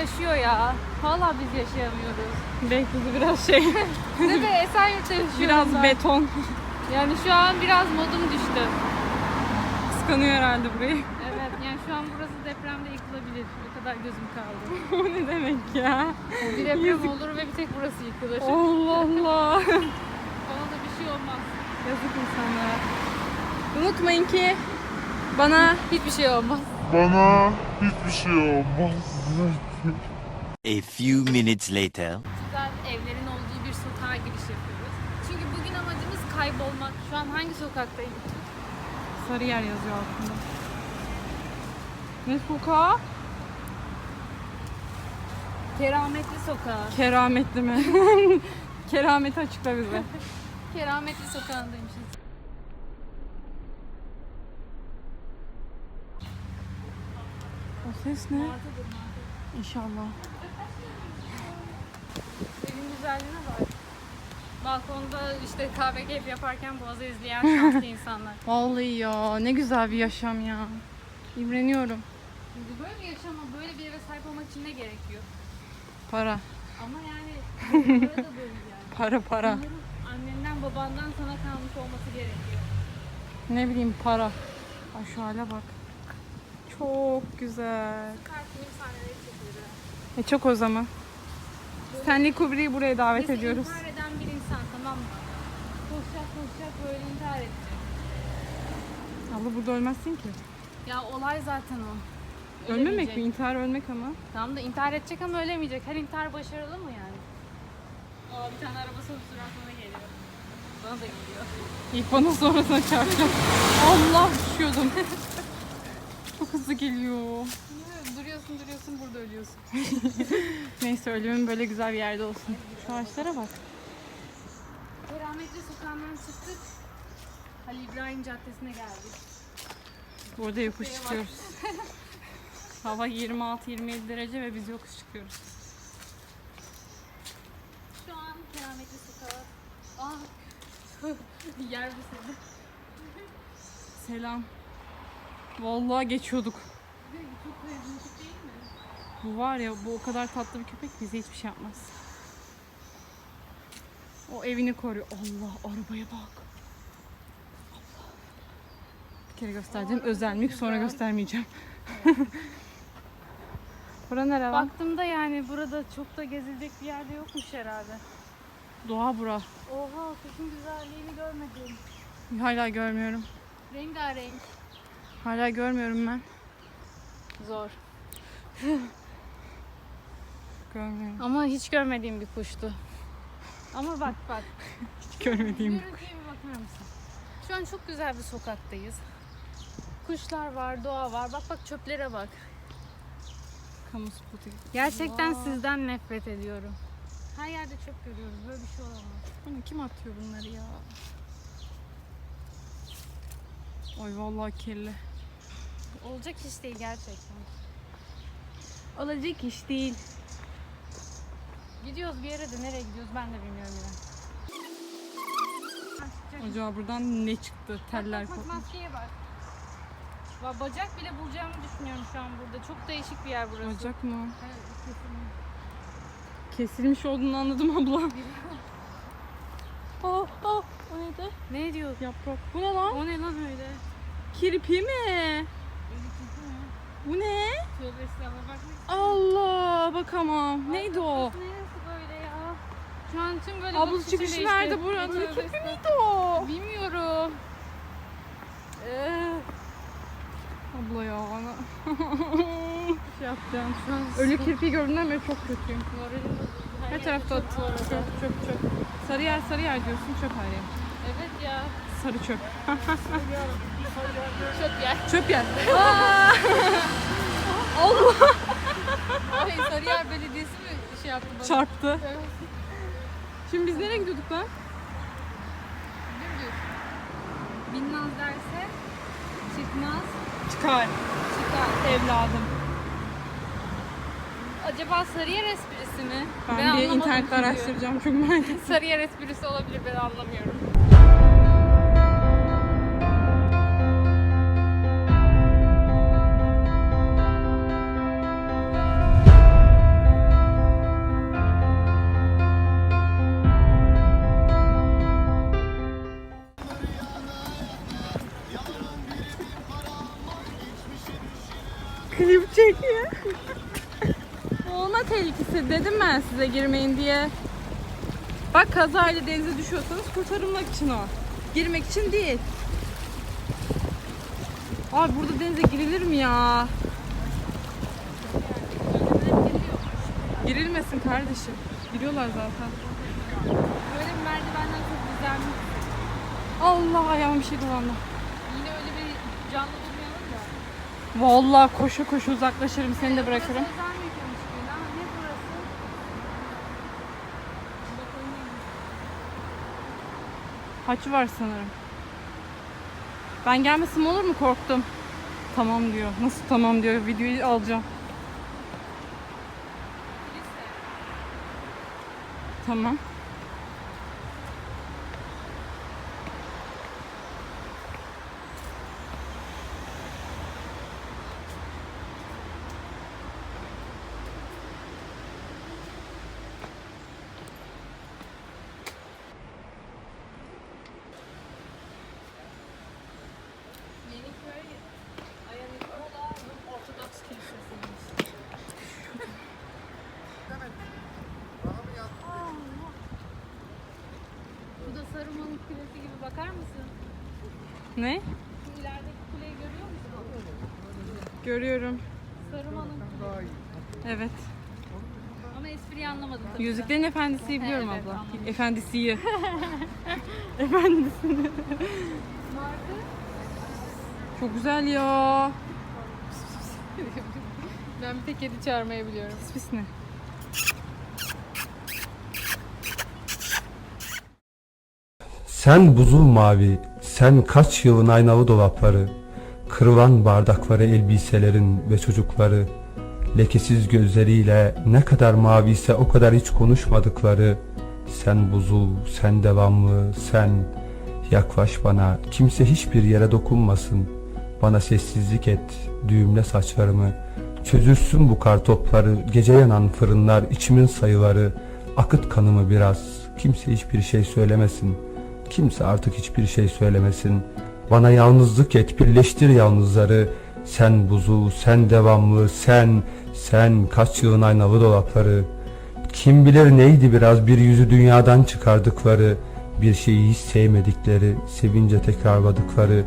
yaşıyor ya. Vallahi biz yaşayamıyoruz. Beykoz'u biraz şey, Değil mi? Esenyurt'ta yaşıyorum biraz ben. beton. Yani şu an biraz modum düştü. Kıskanıyor herhalde burayı. Evet yani şu an burası depremde yıkılabilir. O kadar gözüm kaldı. o ne demek ya? Bir deprem olur ve bir tek burası yıkılır. Allah Allah. Bana da bir şey olmaz. Yazık insanlara. Unutmayın ki bana Hiçbir şey olmaz. Bana hiçbir şey olmaz. A few minutes later. Güzel evlerin olduğu bir sokağa giriş yapıyoruz. Çünkü bugün amacımız kaybolmak. Şu an hangi sokaktayım? Sarıyer yazıyor altında. Ne sokağı? Kerametli sokağı. Kerametli mi? Kerameti açıkla bize. Kerametli sokağındaymışız. O ses ne? İnşallah. Evin güzelliğine bak. Balkonda işte kahve keyif yaparken boğazı izleyen şanslı insanlar. Vallahi ya ne güzel bir yaşam ya. İmreniyorum. Şimdi böyle bir yaşama, böyle bir eve sahip olmak için ne gerekiyor? Para. Ama yani para da böyle yani. Para para. Bunların annenden babandan sana kalmış olması gerekiyor. Ne bileyim para. Ay şu hale bak. Çok güzel. Süper film sahneleri çekilir. E çok o zaman. Stanley Kubrick'i buraya davet Bizi ediyoruz. intihar eden bir insan tamam mı? Koşacak koşacak böyle intihar edecek. Abla burada ölmezsin ki. Ya olay zaten o. Ölmemek Ölemeyecek. mi? İntihar ölmek ama. Tamam da intihar edecek ama ölemeyecek. Her intihar başarılı mı yani? Aa bir tane araba duran sana geliyor. Bana da geliyor. İlk bana sonrasına çarpacağım. Allah düşüyordum. Çok hızlı geliyor. Duruyorsun duruyorsun burada ölüyorsun. Neyse ölümüm böyle güzel bir yerde olsun. Şu ağaçlara bak. Kerametli sokağından çıktık. Halil İbrahim Caddesi'ne geldik. Burada yokuş çıkıyoruz. Hava 26-27 derece ve biz yokuş çıkıyoruz. Şu an Kerametli Sokağı. Aa. Yer bu seni. Selam. Vallahi geçiyorduk. Çok karizmatik değil mi? Bu var ya bu o kadar tatlı bir köpek bize hiçbir şey yapmaz. O evini koruyor. Allah arabaya bak. Allah. Bir kere göstereceğim. Özel mülk sonra göstermeyeceğim. Bura nere lan? Baktığımda yani burada çok da gezilecek bir yerde yokmuş herhalde. Doğa bura. Oha kuşun güzelliğini görmedim. Hala görmüyorum. Rengarenk. Hala görmüyorum ben. Zor. Görmüyorum. Ama hiç görmediğim bir kuştu. Ama bak bak. Hiç görmediğim. Bir bakar mısın? Şu an çok güzel bir sokaktayız. Kuşlar var, doğa var. Bak bak çöplere bak. Kamu spotu. Gerçekten Vay. sizden nefret ediyorum. Her yerde çöp görüyoruz. Böyle bir şey olamaz. Bunu kim atıyor bunları ya? Oy vallahi kirli. Olacak iş değil gerçekten. Olacak iş değil. Gidiyoruz bir yere de nereye gidiyoruz ben de bilmiyorum ya. Acaba buradan ne çıktı? Teller bak, bak, kopmuş. maskeye bak. Va- Bacak bile bulacağımı düşünüyorum şu an burada. Çok değişik bir yer burası. Bacak mı? Evet, kesin. Kesilmiş olduğunu anladım abla. oh oh o neydi? Ne diyor? Yaprak. Bu ne lan? O ne lan öyle? Kirpi mi? Öyle kesin mi? Bu ne? Bak. Allah bakamam. Neydi o? Neresi böyle ya? Şu an tüm böyle Abla bakış çıkışı değişti. nerede buranın? Kirpi estağfurullah. miydi o? Bilmiyorum. Ee, Abla ya bana. şey yapacağım. şu an Ölü kirpi gördüğümden beri çok kötüyüm. moralim bozuldu. Her yer tarafta çöp bu arada. Çöp çöp çöp. Sarı yer sarı yer diyorsun çöp her yer. Evet ya. Sarı çöp. Çöp yer. Çöp yer. Ay Sarıyer Belediyesi mi şey yaptı bana? Çarptı. Evet. Şimdi biz nereye gidiyorduk lan? Dümdüz. Binnaz derse çıkmaz Çıkar. çıkar. Evladım. Acaba Sarıyer esprisi mi? Ben, bir anlamadım internette çünkü. araştıracağım merak ettim. Sarıyer esprisi olabilir ben anlamıyorum. Klip çekiyor. Boğulma tehlikesi dedim ben size girmeyin diye. Bak kazayla denize düşüyorsanız kurtarılmak için o. Girmek için değil. Abi burada denize girilir mi ya? Girilmesin kardeşim. Giriyorlar zaten. Böyle bir merdivenden çok güzelmiş. Allah ayağıma bir şey dolandı. Yine öyle bir canlı. Vallahi koşa koşa uzaklaşırım seni de bırakırım. Haçı var sanırım. Ben gelmesem olur mu korktum. Tamam diyor. Nasıl tamam diyor. Videoyu alacağım. Tamam. Yeniköy Ayanikola Rum Ortodoks Kilisesi'ymiş. Bu da Saruman'ın kulesi gibi bakar mısın? Ne? Şu ilerideki kuleyi görüyor musun? Görüyorum. Saruman'ın kulesi. Evet. Ama espriyi anlamadım tabii. Yüzüklerin Efendisi'yi biliyorum Evet, abla. anladım. Efendisi'yi. Efendisini. Marka? Çok güzel ya. Ben bir tek kedi çağırmayı biliyorum. Pis pis ne? Sen buzul mavi, sen kaç yılın aynalı dolapları, kırılan bardakları elbiselerin ve çocukları, lekesiz gözleriyle ne kadar maviyse o kadar hiç konuşmadıkları, sen buzul, sen devamlı, sen yaklaş bana, kimse hiçbir yere dokunmasın, bana sessizlik et, düğümle saçlarımı, çözülsün bu kar topları, gece yanan fırınlar, içimin sayıları, akıt kanımı biraz, kimse hiçbir şey söylemesin.'' Kimse artık hiçbir şey söylemesin. Bana yalnızlık et, birleştir yalnızları. Sen buzul, sen devamlı, sen, sen kaç yılın aynalı dolapları. Kim bilir neydi biraz bir yüzü dünyadan çıkardıkları, bir şeyi hiç sevmedikleri, sevince tekrarladıkları,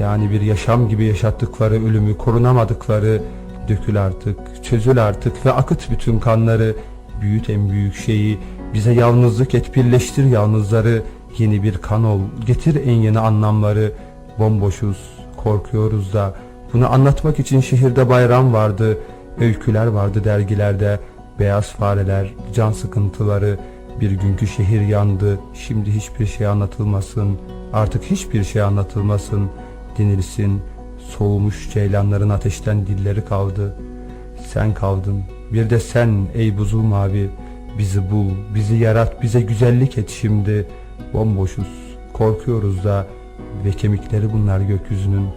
yani bir yaşam gibi yaşattıkları ölümü korunamadıkları, dökül artık, çözül artık ve akıt bütün kanları, büyüt en büyük şeyi, bize yalnızlık et, birleştir yalnızları, Yeni bir kan ol, getir en yeni anlamları. Bomboşuz, korkuyoruz da. Bunu anlatmak için şehirde bayram vardı. Öyküler vardı dergilerde. Beyaz fareler, can sıkıntıları. Bir günkü şehir yandı. Şimdi hiçbir şey anlatılmasın. Artık hiçbir şey anlatılmasın. Denilsin. Soğumuş ceylanların ateşten dilleri kaldı. Sen kaldın. Bir de sen ey buzul mavi. Bizi bul, bizi yarat, bize güzellik et şimdi. Bomboşuz, korkuyoruz da ve kemikleri bunlar gökyüzünün.